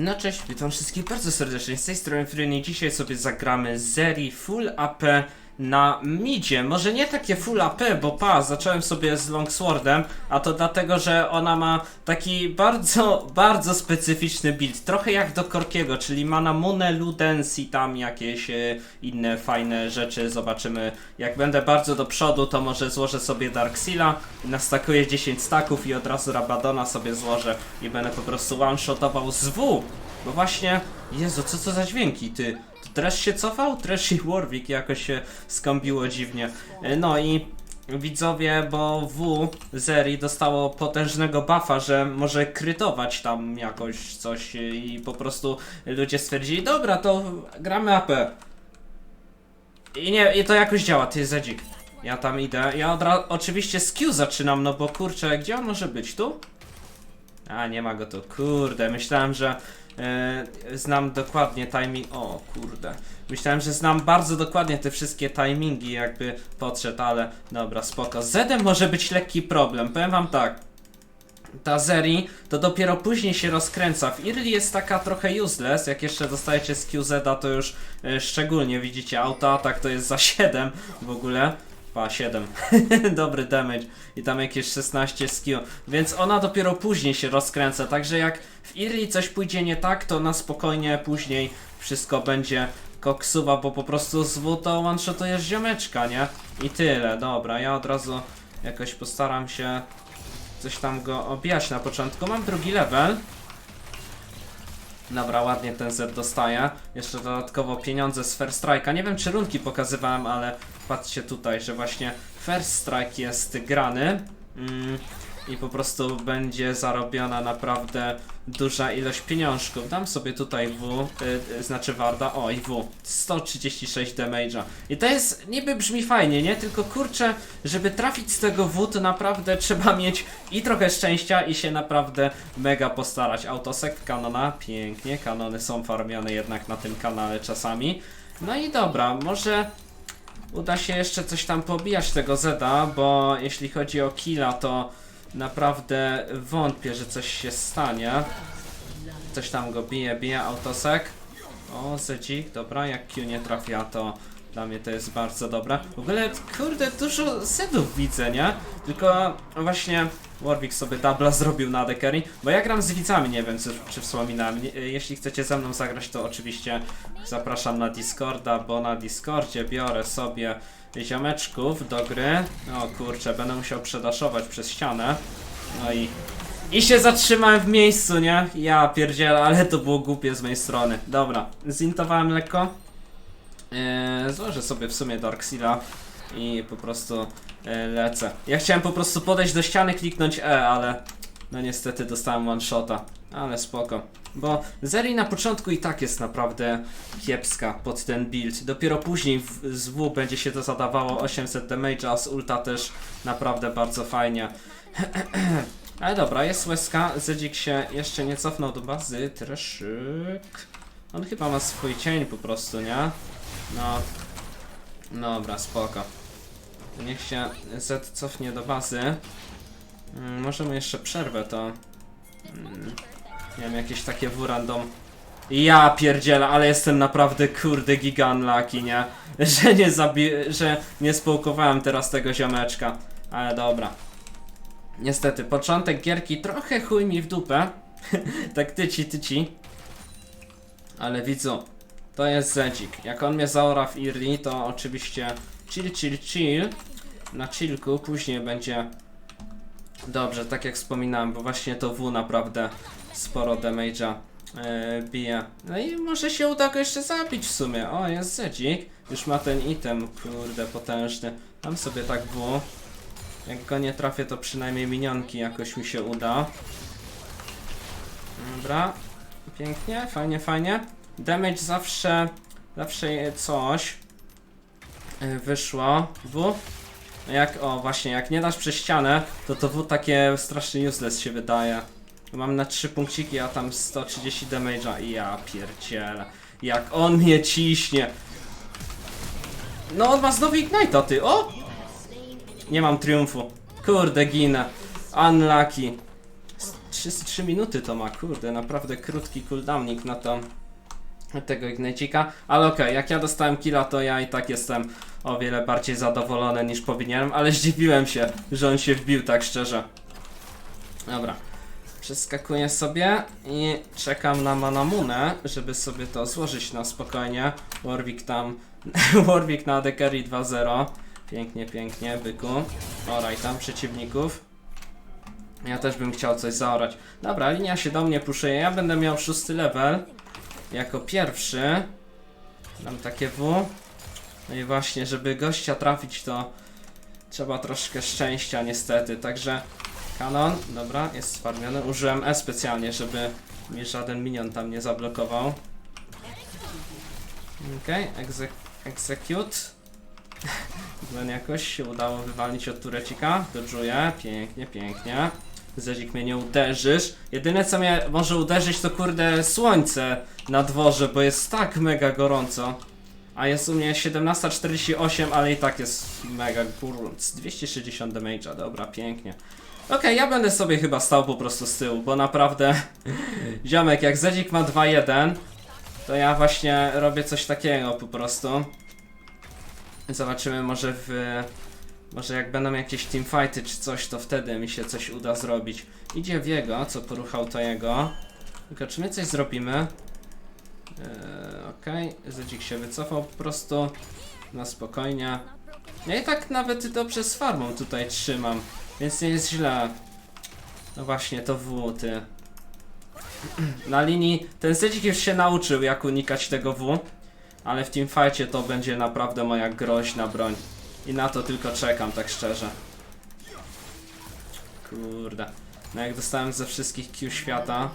No cześć, witam wszystkich bardzo serdecznie, z tej strony Fryny. Dzisiaj sobie zagramy Zeri Full AP na midzie. Może nie takie Full AP, bo pa, zacząłem sobie z Longswordem, a to dlatego, że ona ma taki bardzo, bardzo specyficzny build. Trochę jak do Korkiego, czyli ma na Munę, Ludens i tam jakieś e, inne fajne rzeczy. Zobaczymy, jak będę bardzo do przodu, to może złożę sobie Darkseala, nastakuję 10 staków i od razu Rabadona sobie złożę i będę po prostu one-shotował z W. Bo właśnie, Jezu, co to za dźwięki, ty? Trash się cofał? Trash i Warwick jakoś się skąpiło dziwnie. E, No i widzowie, bo W Zeri dostało potężnego buffa, że może krytować tam jakoś coś i po prostu ludzie stwierdzili, dobra, to gramy AP. I nie, i to jakoś działa, ty Zedzik. Ja tam idę. Ja od oczywiście z Q zaczynam, no bo kurczę, gdzie on może być? Tu? A, nie ma go tu. Kurde, myślałem, że e, znam dokładnie timing. O, kurde. Myślałem, że znam bardzo dokładnie te wszystkie timingi, jakby podszedł, ale dobra, spoko. Z Zedem może być lekki problem. Powiem wam tak. Ta Zeri to dopiero później się rozkręca. W Irli jest taka trochę useless. Jak jeszcze dostajecie z QZ, to już e, szczególnie widzicie. Autoatak to jest za 7 w ogóle. Pa, 7. Dobry damage. I tam jakieś 16 skill. Więc ona dopiero później się rozkręca. Także jak w Irli coś pójdzie nie tak, to na spokojnie później wszystko będzie koksuwa, bo po prostu z W to one-shotujesz ziomeczka, nie? I tyle. Dobra, ja od razu jakoś postaram się coś tam go obijać na początku. Mam drugi level. Dobra, ładnie ten Z dostaje. Jeszcze dodatkowo pieniądze z First Strike'a. Nie wiem, czy runki pokazywałem, ale patrzcie tutaj, że właśnie First Strike jest grany. Mm, I po prostu będzie zarobiona naprawdę duża ilość pieniążków. Dam sobie tutaj W, y, y, znaczy Warda, o i W. 136 damage'a. I to jest, niby brzmi fajnie, nie? Tylko kurczę, żeby trafić z tego W, to naprawdę trzeba mieć i trochę szczęścia i się naprawdę mega postarać. Autosek kanona, pięknie, kanony są farmione jednak na tym kanale czasami. No i dobra, może uda się jeszcze coś tam pobijać tego Zeda, bo jeśli chodzi o killa, to naprawdę wątpię, że coś się stanie. Coś tam go bije, bije autosek. O, Zedzik, dobra, jak Q nie trafia, to dla mnie to jest bardzo dobre. W ogóle, kurde, dużo Zedów widzę, nie? Tylko właśnie Warwick sobie dubla zrobił na Dekery, bo ja gram z widzami, nie wiem, czy, czy wspominałem. Nie- Jeśli chcecie ze mną zagrać, to oczywiście zapraszam na Discorda, bo na Discordzie biorę sobie ziomeczków do gry. O kurczę, będę musiał przedaszować przez ścianę. No i... I się zatrzymałem w miejscu, nie? Ja pierdzielę, ale to było głupie z mojej strony. Dobra, zintowałem lekko. Eee, złożę sobie w sumie Darkseala i po prostu e, lecę. Ja chciałem po prostu podejść do ściany, kliknąć E, ale no niestety dostałem one shota. Ale spoko. Bo Zeri na początku i tak jest naprawdę kiepska pod ten build. Dopiero później w, z W będzie się to zadawało 800 damage, a z ulta też naprawdę bardzo fajnie. Ale dobra, jest łezka. Zedzik się jeszcze nie cofnął do bazy. Treszyk. On chyba ma swój cień po prostu, nie? No. Dobra, spoko. Niech się Z cofnie do bazy. Mm, możemy jeszcze przerwę to. Mm, wiem, jakieś takie w random. Ja pierdzielę, ale jestem naprawdę kurde giga unlucky, nie? Że nie zabi... że nie społkowałem teraz tego ziomeczka. Ale dobra. Niestety, początek gierki trochę chuj mi w dupę. tak tyci, tyci. Ale widzu, to jest Zedzik. Jak on mnie zaora w Irli, to oczywiście chill, chill, chill. Na chillku później będzie dobrze, tak jak wspominałem, bo właśnie to W naprawdę sporo damage'a e, bije. No i może się uda go jeszcze zabić w sumie. O, jest Zedzik. Już ma ten item, kurde, potężny. Tam sobie tak W. Jak go nie trafię, to przynajmniej minionki jakoś mi się uda. Dobra. Pięknie, fajnie, fajnie. Damage zawsze, zawsze coś y, wyszło. W. Jak, o właśnie, jak nie dasz przez ścianę, to to W takie strasznie useless się wydaje. Mam na 3 punkciki, a tam 130 damage'a i ja pierdzielę. Jak on mnie ciśnie. No on ma znowu Ignite'a, ty, o! Nie mam triumfu. Kurde, ginę. Unlucky. 3, 3 minuty to ma, kurde, naprawdę krótki cooldownik na to tego Ignite'ika, ale okej, jak ja dostałem killa, to ja i tak jestem o wiele bardziej zadowolony niż powinienem, ale zdziwiłem się, że on się wbił tak szczerze. Dobra, przeskakuję sobie i czekam na Manamunę, żeby sobie to złożyć na spokojnie. Warwick tam, Warwick na Dekeri 2-0. Pięknie, pięknie, byku. Oraj tam przeciwników. Ja też bym chciał coś zaorać. Dobra, linia się do mnie puszuje. Ja będę miał szósty level. Jako pierwszy. Dam takie W. No i właśnie, żeby gościa trafić, to trzeba troszkę szczęścia niestety. Także kanon, dobra, jest sfarmiony. Użyłem E specjalnie, żeby mi żaden minion tam nie zablokował. Okej, okay, execute. Gwen jakoś się udało wywalić od turecika. Dodżuję, pięknie, pięknie. Zezik mnie nie uderzysz. Jedyne co mnie może uderzyć to kurde słońce na dworze, bo jest tak mega gorąco. A jest u mnie 17.48, ale i tak jest mega kurc. 260 damage'a, dobra, pięknie. Okej, ja będę sobie chyba stał po prostu z tyłu, bo naprawdę ziomek, jak Zedzik ma 2-1, to ja właśnie robię coś takiego po prostu. Zobaczymy może w... Może jak będą jakieś teamfighty czy coś, to wtedy mi się coś uda zrobić. Idzie w jego, co poruchał to jego. Tylko czy my coś zrobimy? Eee, Okej, Zedzik się wycofał po prostu. Na spokojnie. Ja i tak nawet dobrze z farmą tutaj trzymam, więc nie jest źle. No właśnie, to W, ty. Na linii ten Zedzik już się nauczył jak unikać tego W. Ale w teamfightie to będzie naprawdę moja groźna broń. I na to tylko czekam, tak szczerze. Kurde. No jak dostałem ze wszystkich Q świata,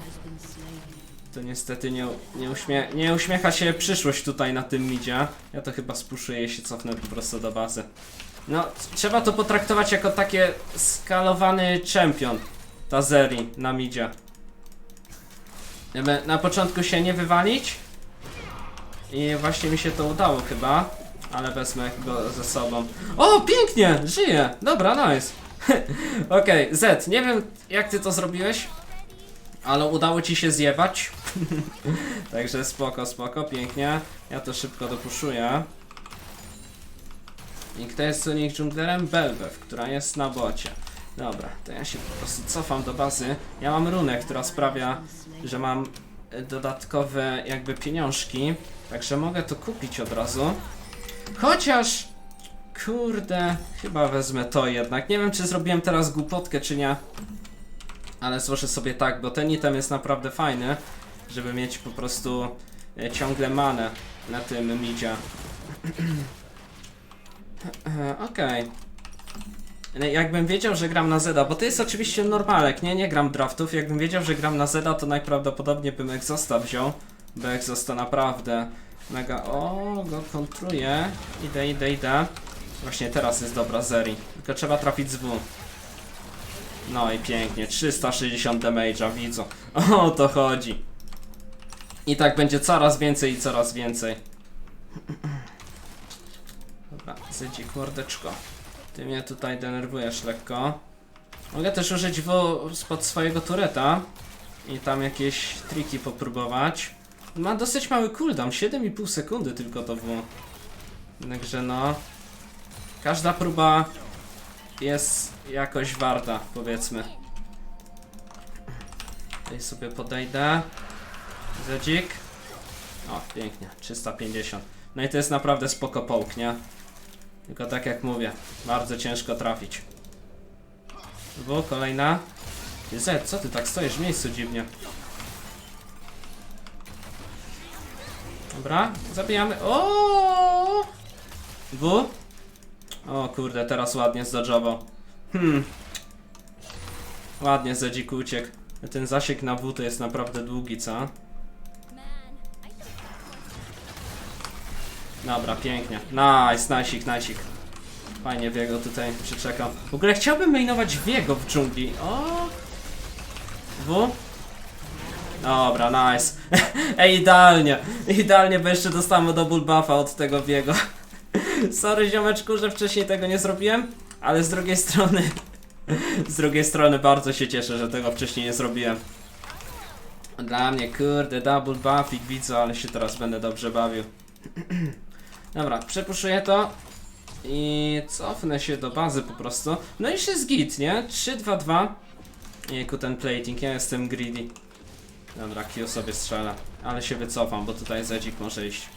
to niestety nie, nie, uśmie nie uśmiecha się przyszłość tutaj na tym midzie. Ja to chyba spuszuję i się cofnę po prostu do bazy. No, trzeba to potraktować jako takie skalowany champion. Ta Zeri na midzie. Na początku się nie wywalić. I właśnie mi się to udało chyba. Ale wezmę go ze sobą. O, pięknie! Żyje! Dobra, nice. Okej, Z, nie wiem jak ty to zrobiłeś, ale udało ci się zjebać. Także spoko, spoko, pięknie. Ja to szybko dopuszuję. I kto jest Sonic Junglerem? Belbew, która jest na bocie. Dobra, to ja się po prostu cofam do bazy. Ja mam runę, która sprawia, że mam e, dodatkowe jakby pieniążki. Także mogę to kupić od razu. Chociaż, kurde, chyba wezmę to jednak. Nie wiem, czy zrobiłem teraz głupotkę, czy nie. Ale złożę sobie tak, bo ten item jest naprawdę fajny, żeby mieć po prostu e, ciągle manę na tym midzie. E, Okej. No, Jakbym wiedział, że gram na Zeda, bo to jest oczywiście normalek, nie? Nie gram draftów. Jakbym wiedział, że gram na Zeda, to najprawdopodobniej bym Exhausta wziął. Bo to naprawdę mega... O, go kontruję. Idę, idę, idę. Właśnie teraz jest dobra Zeri. Tylko trzeba trafić z W. No i pięknie, 360 damage'a, widzą. O to chodzi. I tak będzie coraz więcej i coraz więcej. Dobra, zydzik mordeczko. Ty mnie tutaj denerwujesz lekko. Mogę też użyć W spod swojego tureta i tam jakieś triki popróbować. Ma dosyć mały cooldown, 7,5 sekundy tylko to W. Także no. Każda próba jest jakoś warta, powiedzmy. Tutaj sobie podejdę. Zedzik. O, pięknie, 350. No i to jest naprawdę spoko połk, nie? Tylko tak jak mówię, bardzo ciężko trafić. W, kolejna. Z, co ty tak stoisz w miejscu dziwnie? Dobra, zabijamy. O! W? O kurde, teraz ładnie zdodżował. Hmm. Ładnie Zedzik uciekł. Ten zasięg na W to jest naprawdę długi, co? Dobra, pięknie. Nice, najsik, najsik. Fajnie Wiego tutaj przyczekał. W ogóle chciałbym mainować Wiego w dżungli. O! W? Dobra, nice. Ej, idealnie. Idealnie, bo jeszcze dostałem double buffa od tego Wiego. Sorry ziomeczku, że wcześniej tego nie zrobiłem, ale z drugiej strony Z drugiej strony bardzo się cieszę, że tego wcześniej nie zrobiłem. Dla mnie, kurde, double buffik widzę, ale się teraz będę dobrze bawił. Dobra, przepuszuję to i cofnę się do bazy po prostu. No i się zgit, nie? 3, 2, 2. Jejku, ten plating, ja jestem greedy. Dobra, Q sobie strzela, ale się wycofam, bo tutaj Zedzik może iść.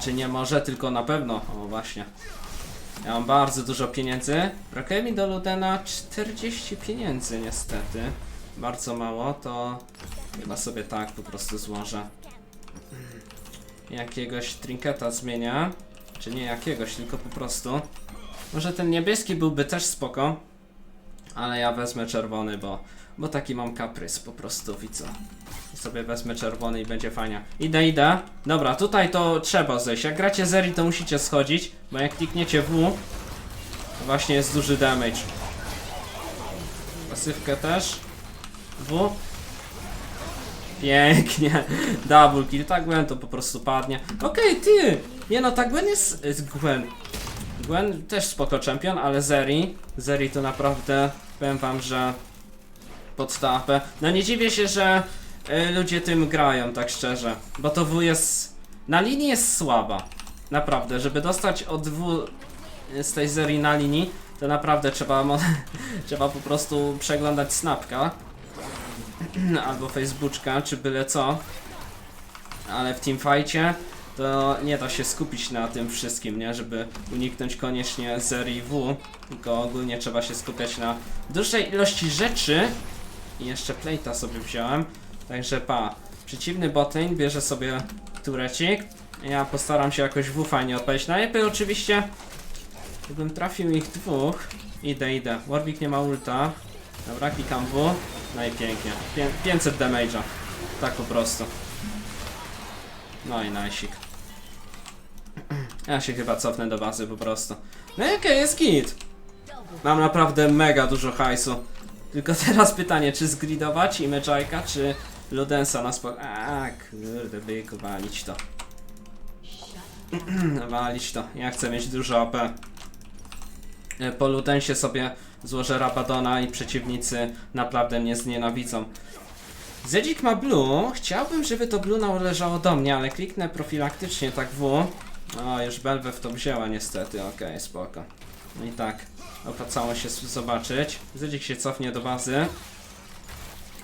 Czy nie może, tylko na pewno. O, właśnie. Ja mam bardzo dużo pieniędzy. Brakuje mi do Ludena 40 pieniędzy niestety. Bardzo mało, to chyba sobie tak po prostu złożę. Jakiegoś trinketa zmienia. Czy nie jakiegoś, tylko po prostu. Może ten niebieski byłby też spoko. Ale ja wezmę czerwony, bo, bo taki mam kaprys po prostu, widzę. Sobie wezmę czerwony i będzie fajnie. Idę, idę. Dobra, tutaj to trzeba zejść. Jak gracie Zeri, to musicie schodzić, bo jak klikniecie W, to właśnie jest duży damage. Pasywkę też. W. Pięknie. Double kill. Tak Gwen to po prostu padnie. Okej, ty! Nie no, tak Gwen jest... jest Gwen. Gwen też spoko champion, ale Zeri. Zeri to naprawdę, powiem wam, że podstawę. No nie dziwię się, że y, ludzie tym grają, tak szczerze. Bo to W jest... Na linii jest słaba. Naprawdę, żeby dostać od W z tej serii na linii, to naprawdę trzeba, trzeba po prostu przeglądać snapka. Albo Facebooka, czy byle co. Ale w teamfightie to nie da się skupić na tym wszystkim, nie? Żeby uniknąć koniecznie serii W. Tylko ogólnie trzeba się skupiać na dużej ilości rzeczy. I jeszcze plate'a sobie wziąłem. Także pa. Przeciwny botlane bierze sobie turecik. Ja postaram się jakoś W fajnie odpalić. Najlepiej oczywiście, gdybym trafił ich dwóch. Idę, idę. Warwick nie ma ulta. Dobra, klikam W. No i pięknie. Pię 500 damage'a. Tak po prostu. No i najsik. Ja się chyba cofnę do bazy po prostu. No i okej, jest git. Mam naprawdę mega dużo hajsu. Tylko teraz pytanie, czy zgridować i meczajka, czy Ludensa na spok... A kurde, byku, walić to. walić to. Ja chcę mieć dużo AP. E, Po Ludensie sobie złożę Rabadona i przeciwnicy naprawdę mnie znienawidzą. Zedzik ma blue. Chciałbym, żeby to blue należało do mnie, ale kliknę profilaktycznie tak W. O, już Belwę w to wzięła niestety. Okej, spoko. No i tak, opłacało się zobaczyć. Zedzik się cofnie do bazy.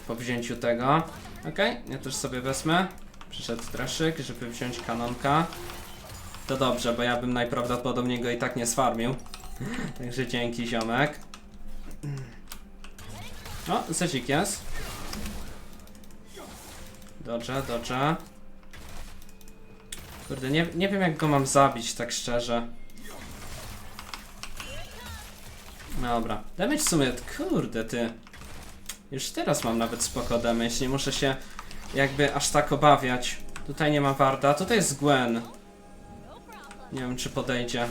Po wzięciu tego. Okej, ja też sobie wezmę. Przyszedł Traszyk, żeby wziąć kanonka. To dobrze, bo ja bym najprawdopodobniej go i tak nie sfarmił. Także dzięki ziomek. O, Zedzik jest. Dobrze, dobrze. Kurde, nie, nie wiem jak go mam zabić, tak szczerze. Dobra, damage w sumie, kurde ty. Już teraz mam nawet spoko damage, nie muszę się jakby aż tak obawiać. Tutaj nie ma Warda, tutaj jest Gwen. Nie wiem czy podejdzie.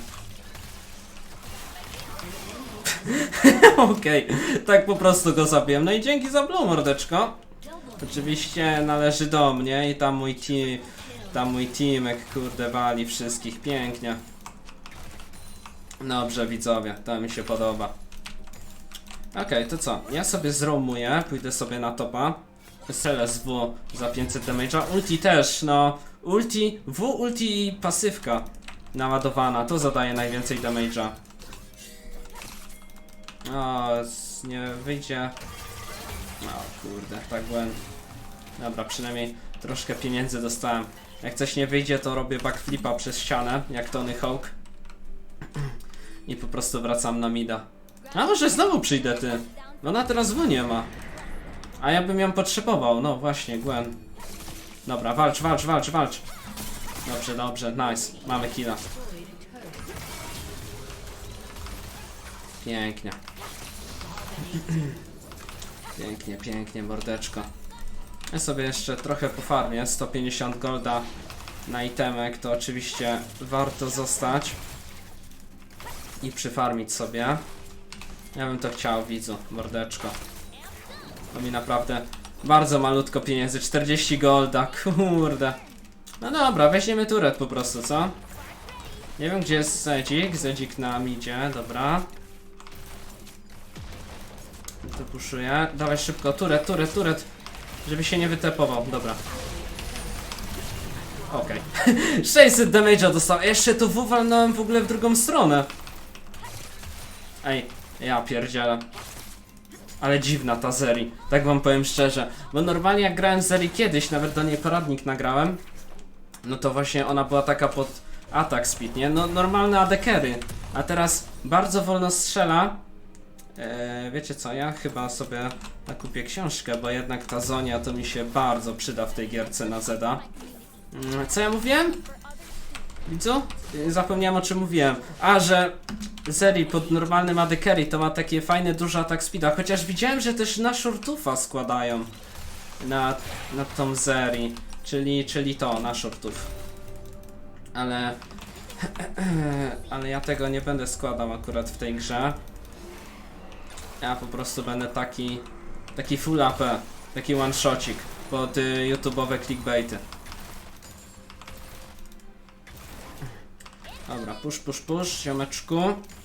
Okej, tak po prostu go zabiłem. No i dzięki za blue, mordeczko. Oczywiście należy do mnie i tam mój team, tam mój teamek, kurde, wali wszystkich pięknie. Dobrze, widzowie, to mi się podoba. Okej, to co? Ja sobie zromuję, pójdę sobie na topa. SLSW za 500 damage'a. Ulti też, no. Ulti, W ulti i pasywka naładowana, to zadaje najwięcej damage'a. O, nie wyjdzie. O kurde, tak byłem. Dobra, przynajmniej troszkę pieniędzy dostałem. Jak coś nie wyjdzie, to robię backflipa przez ścianę, jak Tony Hawk. I po prostu wracam na mida. A może znowu przyjdę ty? Ona teraz W nie ma. A ja bym ją potrzebował, no właśnie, Gwen. Dobra, walcz, walcz, walcz, walcz. Dobrze, dobrze, nice. Mamy killa. Pięknie. Pięknie, pięknie, mordeczko. Ja sobie jeszcze trochę pofarmię, 150 golda na itemek, to oczywiście warto zostać i przyfarmić sobie. Ja bym to chciał, widzu, mordeczko. To mi naprawdę bardzo malutko pieniędzy, 40 golda, kurde. No dobra, weźmiemy turet po prostu, co? Nie wiem gdzie jest Zedzik, Zedzik na midzie, dobra. To puszuję. Dawaj szybko, turet, turet, turet. Żeby się nie wytepował, dobra. Okej. 600 damage'a dostał. Jeszcze to W walnąłem w ogóle w drugą stronę. Ej, ja pierdzielę. Ale dziwna ta Zeri, tak wam powiem szczerze. Bo normalnie jak grałem Zeri kiedyś, nawet do niej poradnik nagrałem, no to właśnie ona była taka pod atak speed, nie? No normalne adekery. A teraz bardzo wolno strzela. Eee, wiecie co, ja chyba sobie nakupię książkę, bo jednak ta Zonia to mi się bardzo przyda w tej gierce na Zeda. Mm, Co ja mówiłem? Widzu? Zapomniałem o czym mówiłem. A, że Zeri pod normalnym AD Carry to ma takie fajne, duże atak speeda. Chociaż widziałem, że też na shortufa składają na, na tą Zeri. Czyli, czyli to, na shortów. Ale... Ale ja tego nie będę składał akurat w tej grze. Ja po prostu będę taki... Taki full AP. Taki one shotcik pod y, YouTube'owe clickbaity. Dobra, push, push, push, ziomeczku.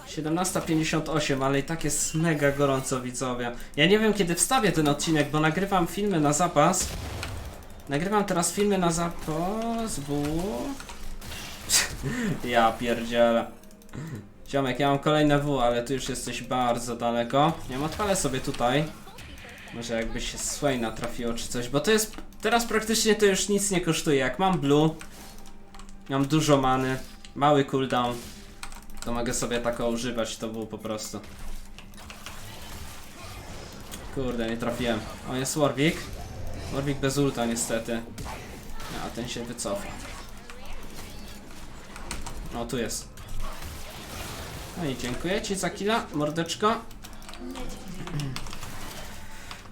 17.58, ale i tak jest mega gorąco, widzowie. Ja nie wiem, kiedy wstawię ten odcinek, bo nagrywam filmy na zapas. Nagrywam teraz filmy na zapas, bo... ja pierdzielę. Ziomek, ja mam kolejne W, ale ty już jesteś bardzo daleko. Nie wiem, odpalę sobie tutaj. Może jakby się Swaina trafiło czy coś, bo to jest... Teraz praktycznie to już nic nie kosztuje. Jak mam blue, mam dużo many, mały cooldown, to mogę sobie tako używać, to było po prostu. Kurde, nie trafiłem. O, jest Warwick. Warwick bez ulta niestety. A ten się wycofa. O, tu jest. No i dziękuję ci za killa, mordeczko.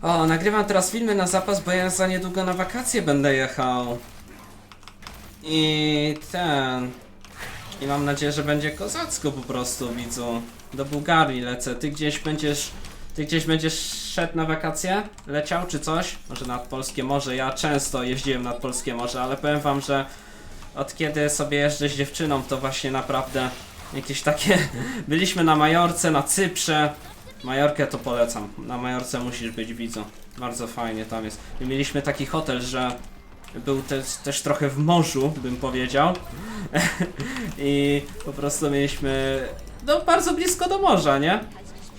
O, nagrywam teraz filmy na zapas, bo ja za niedługo na wakacje będę jechał. I ten... I mam nadzieję, że będzie kozacko po prostu, widzu. Do Bułgarii lecę. Ty gdzieś będziesz... Ty gdzieś będziesz szedł na wakacje? Leciał czy coś? Może nad Polskie Morze. Ja często jeździłem nad Polskie Morze, ale powiem wam, że od kiedy sobie jeżdżę z dziewczyną, to właśnie naprawdę jakieś takie... Byliśmy na Majorce, na Cyprze. Majorkę to polecam. Na Majorce musisz być, widzu. Bardzo fajnie tam jest. I mieliśmy taki hotel, że był też, też trochę w morzu, bym powiedział. I po prostu mieliśmy no bardzo blisko do morza, nie?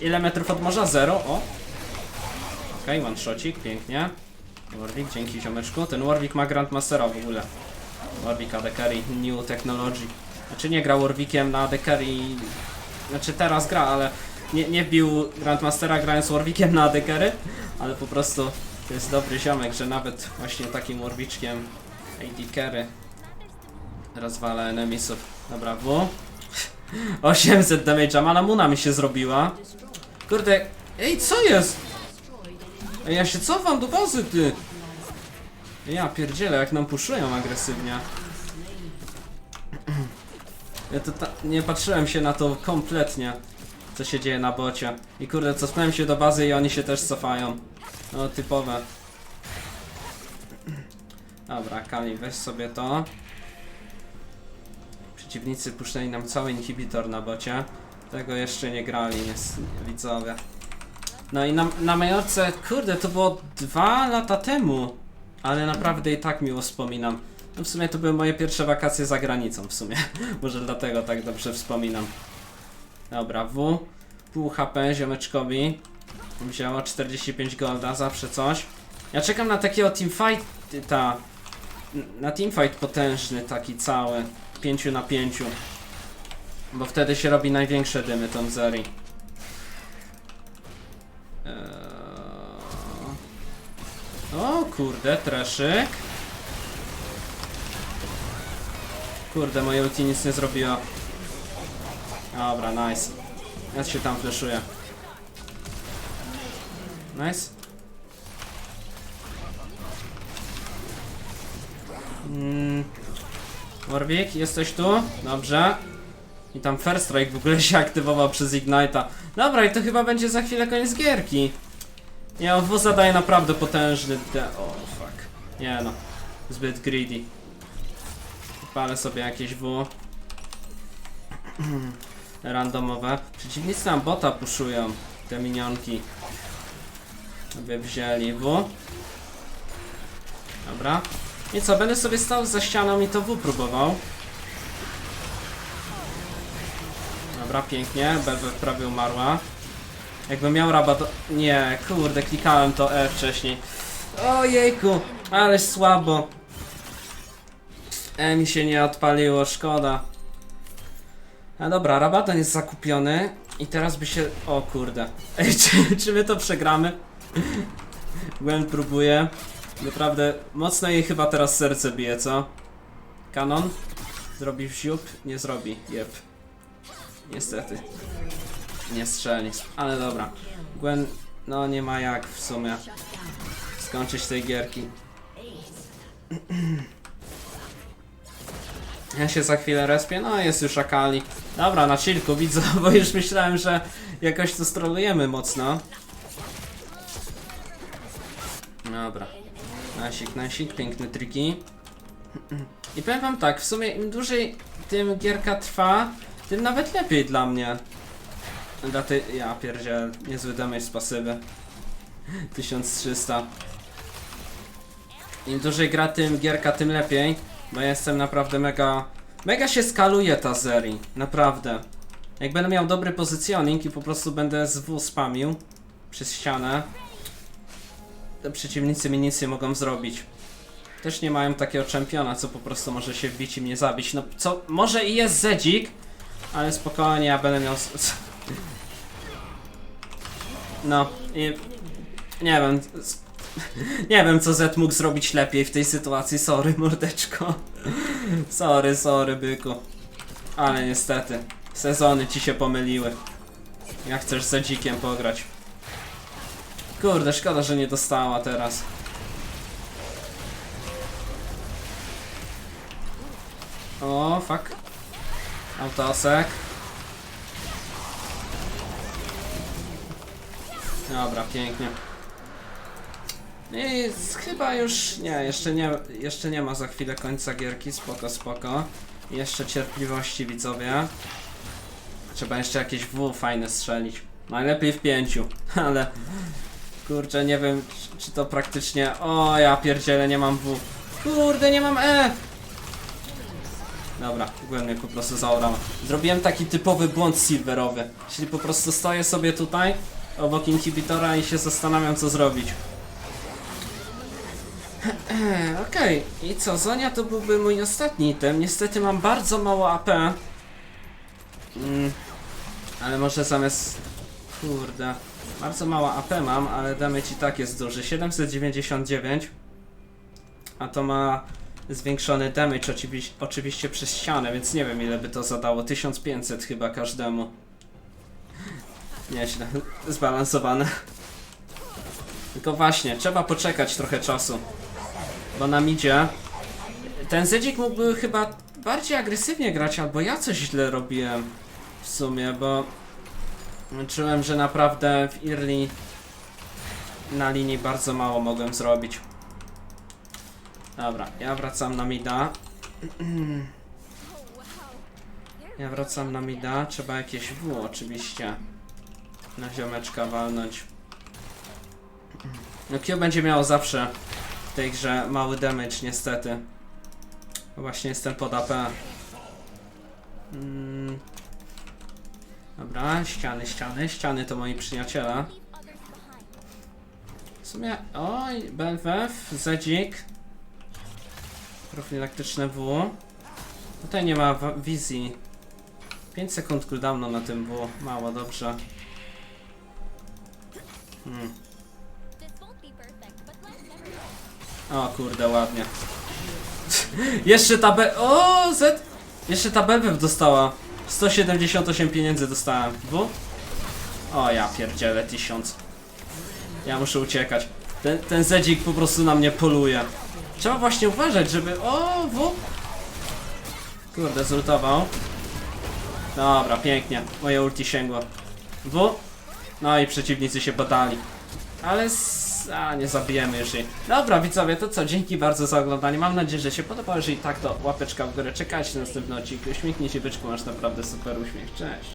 Ile metrów od morza? Zero, o. Okej, okay, one shotcik, pięknie. Warwick, dzięki ziomeczku. Ten Warwick ma Grandmastera w ogóle. Warwick AD New Technology. Znaczy nie gra Warwickiem na AD Carry, znaczy teraz gra, ale nie, nie wbił Grandmastera grając Warwickiem na AD Carry, ale po prostu to jest dobry ziomek, że nawet właśnie takim Warwiczkiem AD Carry rozwala enemisów. Dobra, W. 800 damage'a, Manamuna mi się zrobiła. Kurde, ej, co jest? Ej, ja się cofam do bazy, ty. Ja pierdzielę, jak nam puszują agresywnie. Ja to nie patrzyłem się na to kompletnie, co się dzieje na bocie. I kurde, cofnąłem się do bazy i oni się też cofają. No, typowe. Dobra, Kali, weź sobie to. Przeciwnicy puszczali nam cały inhibitor na bocie. Tego jeszcze nie grali, jest widzowie. No i na, na Majorce, kurde, to było dwa lata temu. Ale naprawdę i tak miło wspominam. No w sumie to były moje pierwsze wakacje za granicą w sumie. Może dlatego tak dobrze wspominam. Dobra, W. Pół HP ziomeczkowi. Wzięło 45 golda, zawsze coś. Ja czekam na takiego teamfight, ta... Na teamfight potężny, taki cały. 5 na 5. Bo wtedy się robi największe dymy tą Zeri. Eee... O kurde, treszyk. Kurde, moje ulti nic nie zrobiło. Dobra, nice. Ja się tam fleszuję. Nice. Mm. Warwick, jesteś tu? Dobrze. I tam First Strike w ogóle się aktywował przez Ignite'a. Dobra, i to chyba będzie za chwilę koniec gierki. Nie, on W zadaje naprawdę potężny de... O, fuck. Nie no. Zbyt greedy. Palę sobie jakieś W. Randomowe. Przeciwnicy nam bota puszują. Te minionki. Sobie wzięli W. Dobra. I co, będę sobie stał za ścianą i to W próbował. Dobra, pięknie. BB prawie umarła. Jakbym miał rabat... Nie, kurde, klikałem to E wcześniej. Ojejku, ale słabo. E mi się nie odpaliło, szkoda. A dobra, Rabadan jest zakupiony i teraz by się... O kurde. Ej, czy, czy my to przegramy? Gwen próbuje. Naprawdę mocno jej chyba teraz serce bije, co? Kanon? Zrobi wsiup? Nie zrobi, jep. Niestety. Nie strzeli, ale dobra. Gwen, no nie ma jak w sumie skończyć tej gierki. Ja się za chwilę respię, no jest już Akali. Dobra, na chillku widzę, bo już myślałem, że jakoś to strolujemy mocno. Dobra. Nasik, nasik, piękne triki. I powiem wam tak, w sumie im dłużej tym gierka trwa, tym nawet lepiej dla mnie. Dla tej... Ja pierdziel, niezły damage z pasywy. 1300. Im dłużej gra tym gierka, tym lepiej. Bo ja jestem naprawdę mega... Mega się skaluje ta serii. Naprawdę. Jak będę miał dobry pozycjoning i po prostu będę z W spamił przez ścianę, przeciwnicy mi nic nie mogą zrobić. Też nie mają takiego czempiona, co po prostu może się wbić i mnie zabić. No co, może i jest Zedzik, ale spokojnie, ja będę miał... No i... Nie wiem... Nie wiem, co Z mógł zrobić lepiej w tej sytuacji, sorry mordeczko. Sorry, sorry byku. Ale niestety, sezony ci się pomyliły. Jak chcesz Zedzikiem pograć. Kurde, szkoda, że nie dostała teraz. O, fuck. Autosek. Dobra, pięknie. I chyba już nie, jeszcze nie, jeszcze nie ma za chwilę końca gierki, spoko, spoko. Jeszcze cierpliwości widzowie. Trzeba jeszcze jakieś W fajne strzelić. Najlepiej w pięciu, ale kurczę, nie wiem czy, to praktycznie... O, ja pierdzielę, nie mam W. Kurde, nie mam E! Dobra, Gwen mnie po prostu zaorała. Zrobiłem taki typowy błąd silverowy. Czyli po prostu stoję sobie tutaj, obok inhibitora i się zastanawiam co zrobić. Okej, i co? Zonia to byłby mój ostatni item. Niestety mam bardzo mało AP. Mm, ale może zamiast... Kurde. Bardzo mało AP mam, ale damage i tak jest duży. 799. A to ma zwiększony damage oczywiście, oczywiście przez ścianę, więc nie wiem ile by to zadało. 1500 chyba każdemu. Nieźle. Zbalansowane. Tylko właśnie, trzeba poczekać trochę czasu. Bo nam idzie. Ten Zedzik mógłby chyba bardziej agresywnie grać, albo ja coś źle robiłem w sumie, bo czułem, że naprawdę w Early na linii bardzo mało mogłem zrobić. Dobra, ja wracam na mida. Ja wracam na mida. Trzeba jakieś W oczywiście na ziomeczka walnąć. No Q będzie miało zawsze w tej grze mały damage niestety. Właśnie jestem pod AP. Mm. Dobra, ściany, ściany, ściany to moi przyjaciele. W sumie, oj, BLWF, Zedzik. Profilaktyczne W. Tutaj nie ma wizji. 5 sekund cooldownu na tym W. Mało, dobrze. Hmm. O kurde, ładnie. Jeszcze ta B... O, Z... Jeszcze ta BWF dostała. 178 pieniędzy dostałem. W? O, ja pierdzielę, 1000. Ja muszę uciekać. Ten, ten Zedzik po prostu na mnie poluje. Trzeba właśnie uważać, żeby... O, W? Kurde, zultował. Dobra, pięknie. Moje ulti sięgło. W? No i przeciwnicy się podali. Ale s- a, nie zabijemy już jej. Dobra, widzowie, to co? Dzięki bardzo za oglądanie. Mam nadzieję, że się podobało. Jeżeli tak, to łapeczka w górę. Czekajcie na następny odcinek. Uśmiechnij się, byczku, masz naprawdę super uśmiech. Cześć.